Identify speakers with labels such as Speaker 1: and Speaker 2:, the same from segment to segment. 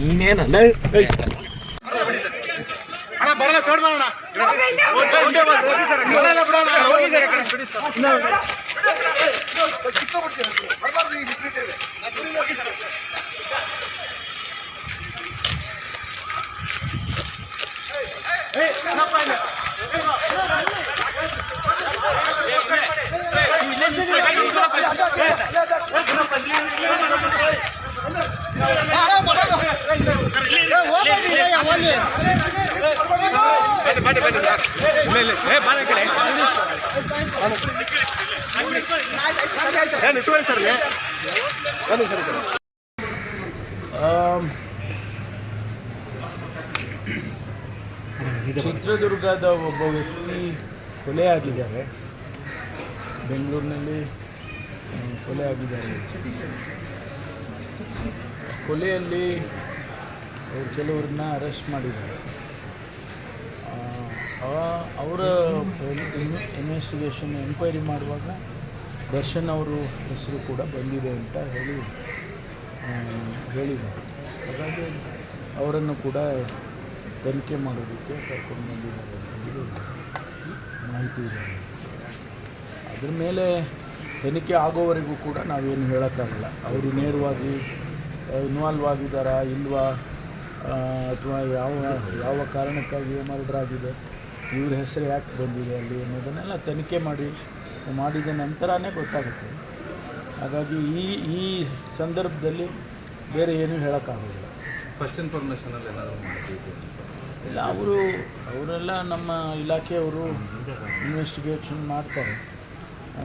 Speaker 1: ನೀನೇನಲ್ಲ
Speaker 2: ಅಣ್ಣ ಬರಲ್ಲ ಸೈಡ್ ಮಾಡೋಣ ಬರಲ್ಲ ಬಿಡೋಣ ಹೋಗಿ ಸರ್ ಬನ್ನಿ ಇಲ್ಲ ಇಲ್ಲ ಸರ್. ಬನ್ನಿ
Speaker 1: ಚಿತ್ರದುರ್ಗದ ಒಬ್ಬ ವ್ಯಕ್ತಿ ಕೊಲೆ ಆಗಿದ್ದಾರೆ ಬೆಂಗಳೂರಿನಲ್ಲಿ ಕೊಲೆ ಆಗಿದ್ದಾರೆ ಕೊಲೆಯಲ್ಲಿ ಅವರು ಕೆಲವ್ರನ್ನ ಅರೆಸ್ಟ್ ಮಾಡಿದ್ದಾರೆ. ಅವರ ಇನ್ವೆಸ್ಟಿಗೇಷನ್ ಎಂಕ್ವೈರಿ ಮಾಡುವಾಗ ದರ್ಶನ್ ಅವರು ಹೆಸರು ಕೂಡ ಬಂದಿದೆ ಅಂತ ಹೇಳಿ ಹೇಳಿದೆ ಹಾಗಾಗಿ ಅವರನ್ನು ಕೂಡ ತನಿಖೆ ಮಾಡೋದಕ್ಕೆ ಕರ್ಕೊಂಡು ಬಂದಿದ್ದಾರೆ ಅಂತ ಹೇಳಿ ಮಾಹಿತಿ ಇದೆ. ಅದ್ರ ಮೇಲೆ ತನಿಖೆ ಆಗೋವರೆಗೂ ಕೂಡ ನಾವೇನು ಹೇಳೋಕ್ಕಾಗಲ್ಲ. ಅವರು ನೇರವಾಗಿ ಇನ್ವಾಲ್ವ್ ಆಗಿದ್ದಾರಾ, ಇಲ್ವಾ? ಅಥವಾ ಯಾವ ಯಾವ ಕಾರಣಕ್ಕಾಗಿ ಆಗಿದೆ ಇವ್ರ ಹೆಸರು ಯಾಕೆ ಬಂದಿದೆ ಅಲ್ಲಿ ಅನ್ನೋದನ್ನೆಲ್ಲ ತನಿಖೆ ಮಾಡಿ ಮಾಡಿದ ನಂತರನೇ ಗೊತ್ತಾಗುತ್ತೆ. ಹಾಗಾಗಿ ಈ ಈ ಸಂದರ್ಭದಲ್ಲಿ ಬೇರೆ ಏನೂ ಹೇಳೋಕ್ಕಾಗೋದಿಲ್ಲ.
Speaker 3: ಫಸ್ಟ್ ಇನ್ಫಾರ್ಮೇಷನಲ್ಲಿ ಏನಾದರೂ
Speaker 1: ಇಲ್ಲ ಅವರು ಅವರೆಲ್ಲ ನಮ್ಮ ಇಲಾಖೆಯವರು ಇನ್ವೆಸ್ಟಿಗೇಷನ್ ಮಾಡ್ತಾರೆ.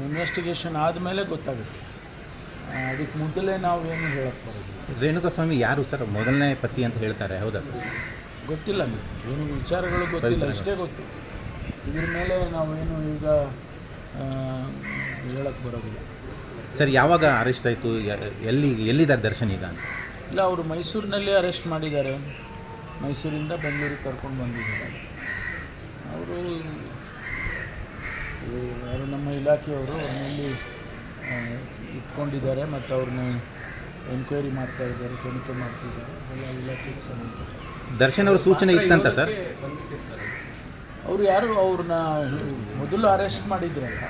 Speaker 1: ಇನ್ವೆಸ್ಟಿಗೇಷನ್ ಆದಮೇಲೆ ಗೊತ್ತಾಗುತ್ತೆ. ಅದಕ್ಕೆ ಮೊದಲೇ ನಾವು ಏನು ಹೇಳಕ್ಕೆ ರೇಣುಕಾ
Speaker 3: ರೇಣುಕಾಸ್ವಾಮಿ ಯಾರು ಸರ್? ಮೊದಲನೇ ಪತಿ ಅಂತ ಹೇಳ್ತಾರೆ ಹೌದಾ ಸರ್?
Speaker 1: ಗೊತ್ತಿಲ್ಲ ಏನು ವಿಚಾರಗಳು ಗೊತ್ತಿಲ್ಲ ಅಷ್ಟೇ ಗೊತ್ತು. ಇದ್ರ ಮೇಲೆ ನಾವೇನು ಈಗ ಹೇಳಕ್ಕೆ ಬರೋದಿಲ್ಲ.
Speaker 3: ಸರ್ ಯಾವಾಗ ಅರೆಸ್ಟ್ ಆಯಿತು? ಎಲ್ಲಿ ಎಲ್ಲಿದ್ದಾರೆ ದರ್ಶನ್ ಈಗ? ಅಂತ
Speaker 1: ಇಲ್ಲ ಅವರು ಮೈಸೂರಿನಲ್ಲಿ ಅರೆಸ್ಟ್ ಮಾಡಿದ್ದಾರೆ. ಮೈಸೂರಿಂದ ಬೆಂಗಳೂರಿಗೆ ಕರ್ಕೊಂಡು ಬಂದಿದ್ದಾರೆ. ಅವರು ಯಾರು ನಮ್ಮ ಇಲಾಖೆಯವರು ಅವ್ರನ್ನಲ್ಲಿ ಇಟ್ಕೊಂಡಿದ್ದಾರೆ ಮತ್ತು ಅವ್ರನ್ನ ಎನ್ಕ್ವೈರಿ ಮಾಡ್ತಾ ಇದ್ದಾರೆ ತನಿಖೆ ಮಾಡ್ತಿದ್ದಾರೆ ಎಲ್ಲ
Speaker 3: ದರ್ಶನ್ ಅವ್ರ ಸೂಚನೆ ಇತ್ತಂತ ಸರ್?
Speaker 1: ಅವರು ಯಾರು ಅವ್ರನ್ನ ಮೊದಲು ಅರೆಸ್ಟ್ ಮಾಡಿದ್ರಲ್ಲ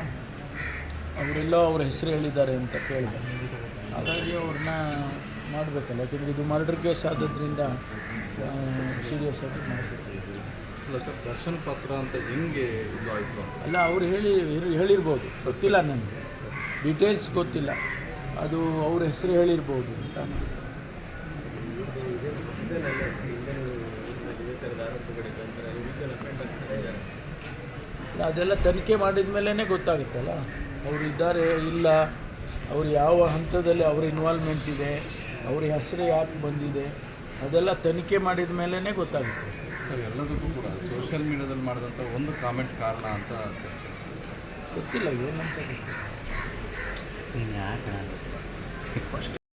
Speaker 1: ಅವರೆಲ್ಲೋ ಅವ್ರ ಹೆಸರು ಹೇಳಿದ್ದಾರೆ ಅಂತ ಕೇಳಿದೆ. ಹಾಗಾಗಿ ಅವ್ರನ್ನ ಮಾಡಬೇಕಲ್ಲ ಯಾಕಂದರೆ ಇದು ಮರ್ಡರ್ ಕೇಸ್ ಆದದ್ರಿಂದ ಸೀರಿಯಸ್ ಆಗಿ ಮಾಡಿಸ್ತಾರೆ
Speaker 4: ಇಲ್ಲ ಸರ್ ದರ್ಶನ್ ಪತ್ರ ಅಂತ ಹೆಂಗೆ ಇದು ಆಯಿತು
Speaker 1: ಅಲ್ಲ ಅವ್ರು ಹೇಳಿ ಹೇಳಿ- ಹೇಳಿರ್ಬೋದು. ಗೊತ್ತಿಲ್ಲ ನನಗೆ. ಡೀಟೇಲ್ಸ್ ಗೊತ್ತಿಲ್ಲ. ಅದು ಅವ್ರ ಹೆಸರು ಹೇಳಿರ್ಬೋದು ಅಂತ. ಅದೆಲ್ಲ ತನಿಖೆ ಮಾಡಿದ ಮೇಲೇ ಗೊತ್ತಾಗುತ್ತಲ್ಲ. ಅವರು ಇದ್ದಾರೆ ಇಲ್ಲ. ಅವರು ಯಾವ ಹಂತದಲ್ಲಿ ಅವ್ರ ಇನ್ವಾಲ್ವ್ಮೆಂಟ್ ಇದೆ ಅವ್ರ ಹೆಸರು ಯಾಕೆ ಬಂದಿದೆ ಅದೆಲ್ಲ ತನಿಖೆ ಮಾಡಿದ ಮೇಲೇ ಗೊತ್ತಾಗುತ್ತೆ.
Speaker 4: ಸರ್ ಎಲ್ಲದಕ್ಕೂ ಕೂಡ ಸೋಷಿಯಲ್ ಮೀಡಿಯಾದಲ್ಲಿ ಮಾಡಿದಂಥ ಒಂದು ಕಾಮೆಂಟ್ ಕಾರಣ ಅಂತ
Speaker 1: ಗೊತ್ತಿಲ್ಲ ಏನಂತ ಗೊತ್ತಿಲ್ಲ. in the background. Good question.